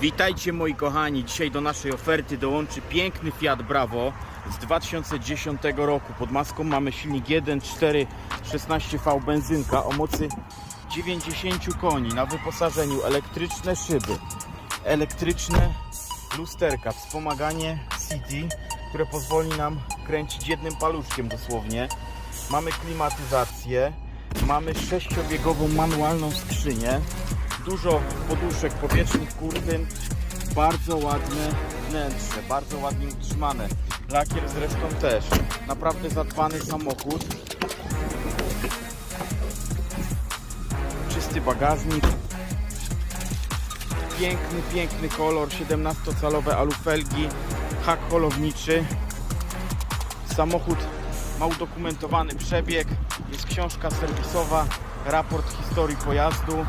Witajcie moi kochani, dzisiaj do naszej oferty dołączy piękny Fiat Bravo z 2010 roku. Pod maską mamy silnik 1.4 16V benzynka o mocy 90 koni na wyposażeniu elektryczne szyby, elektryczne lusterka, wspomaganie City, które pozwoli nam kręcić jednym paluszkiem dosłownie. Mamy klimatyzację, mamy sześciobiegową manualną skrzynię, dużo poduszek powietrznych, kurtyn, bardzo ładne wnętrze, bardzo ładnie utrzymane. Lakier zresztą też. Naprawdę zadbany samochód. Czysty bagażnik. Piękny, piękny kolor, 17-calowe alufelgi, hak holowniczy. Samochód ma udokumentowany przebieg, jest książka serwisowa, raport historii pojazdu.